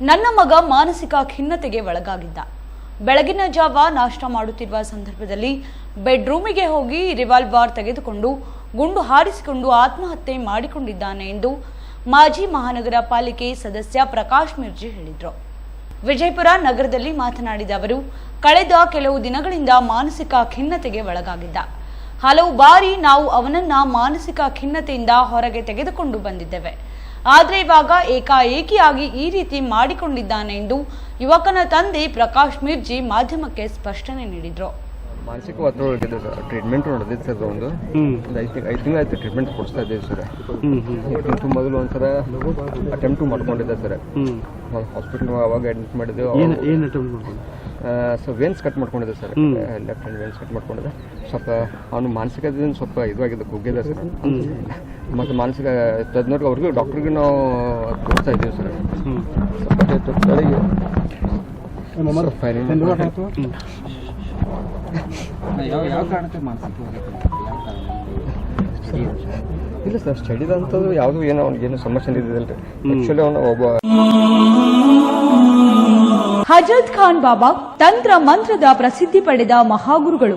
ನನ್ನ ಮಗ ಮಾನಸಿಕ ಖಿನ್ನತೆಗೆ ಒಳಗಾಗಿದ್ದ. ಬೆಳಗಿನ ಜಾವ ನಾಷ್ಟ ಮಾಡುತ್ತಿರುವ ಸಂದರ್ಭದಲ್ಲಿ ಬೆಡ್ರೂಮಿಗೆ ಹೋಗಿ ರಿವಾಲ್ವಾರ್ ತೆಗೆದುಕೊಂಡು ಗುಂಡು ಹಾರಿಸಿಕೊಂಡು ಆತ್ಮಹತ್ಯೆ ಮಾಡಿಕೊಂಡಿದ್ದಾನೆ ಎಂದು ಮಾಜಿ ಮಹಾನಗರ ಪಾಲಿಕೆ ಸದಸ್ಯ ಪ್ರಕಾಶ್ ಮಿರ್ಜಿ ಹೇಳಿದರು. ವಿಜಯಪುರ ನಗರದಲ್ಲಿ ಮಾತನಾಡಿದ ಅವರು, ಕಳೆದ ಕೆಲವು ದಿನಗಳಿಂದ ಮಾನಸಿಕ ಖಿನ್ನತೆಗೆ ಒಳಗಾಗಿದ್ದ. ಹಲವು ಬಾರಿ ನಾವು ಅವನನ್ನ ಮಾನಸಿಕ ಖಿನ್ನತೆಯಿಂದ ಹೊರಗೆ ತೆಗೆದುಕೊಂಡು ಬಂದಿದ್ದೇವೆ. ಆದರೆ ಇವಾಗ ಏಕಾಏಕಿಯಾಗಿ ಈ ರೀತಿ ಮಾಡಿಕೊಂಡಿದ್ದಾನೆ ಎಂದು ಯುವಕನ ತಂದೆ ಪ್ರಕಾಶ್ ಮಿರ್ಜಿ ಮಾಧ್ಯಮಕ್ಕೆ ಸ್ಪಷ್ಟನೆ ನೀಡಿದ್ರು. ಮಾನಸಿಕ ಒತ್ತಡ ಒಳಗಿದೆ ಸರ್ ಟ್ರೀಟ್ಮೆಂಟ್ ನಡೆದಿತ್ತು ಸರ್ ಒಂದು ಐದು ತಿಂಗ್ ಐದು ತಿಂಗಳು ಆಯ್ತು ಟ್ರೀಟ್ಮೆಂಟ್ ಕೊಡಿಸ್ತಾ ಇದ್ದೀವಿ ಸರ್. ಇದಕ್ಕಿಂತ ಮೊದಲು ಒಂದ್ಸರ ಅಟೆಂಪ್ಟು ಮಾಡ್ಕೊಂಡಿದ್ದೆ ಸರ್. ಹಾಸ್ಪಿಟಲ್ ಅವಾಗ ಅಡ್ಮಿಟ್ ಮಾಡಿದ್ದೆವು ಸೊ ವೇನ್ಸ್ ಕಟ್ ಮಾಡ್ಕೊಂಡಿದ್ದೆ sir. Left hand veins cut ಮಾಡ್ಕೊಂಡಿದ್ದೆ. ಸ್ವಲ್ಪ ಅವನು ಮಾನಸಿಕದಿಂದ ಸ್ವಲ್ಪ ಇದು ಆಗಿದೆ ಕುಗ್ಗಿದೆ ಸರ್ ಮತ್ತು ಮಾನಸಿಕ ತಜ್ಞರಿಗೆ ಅವ್ರಿಗೂ ಡಾಕ್ಟ್ರಿಗೆ ನಾವು ತೋರಿಸ್ತಾ ಇದ್ದೀವಿ ಸರ್. ಫೈನಲ್ ಸ್ವಲ್ಪ ಯಾವ ಯಾವ ಕಾರಣಕ್ಕೆ ಮಾನಸಿಕ ಇಲ್ಲ ಸರ್ ಸ್ಟಡಿದಂಥದ್ದು ಯಾವುದೂ ಏನೋ ಅವ್ನಿಗೆ ಏನು ಸಮಸ್ಯೆ ಇದ್ದಿದ್ದಿಲ್ಲ ರೀ ಆ್ಯಕ್ಚುಲಿ ಅವನು ಒಬ್ಬ ಹಜರತ್ ಖಾನ್ ಬಾಬಾ ತಂತ್ರ ಮಂತ್ರದ ಪ್ರಸಿದ್ಧಿ ಪಡೆದ ಮಹಾಗುರುಗಳು.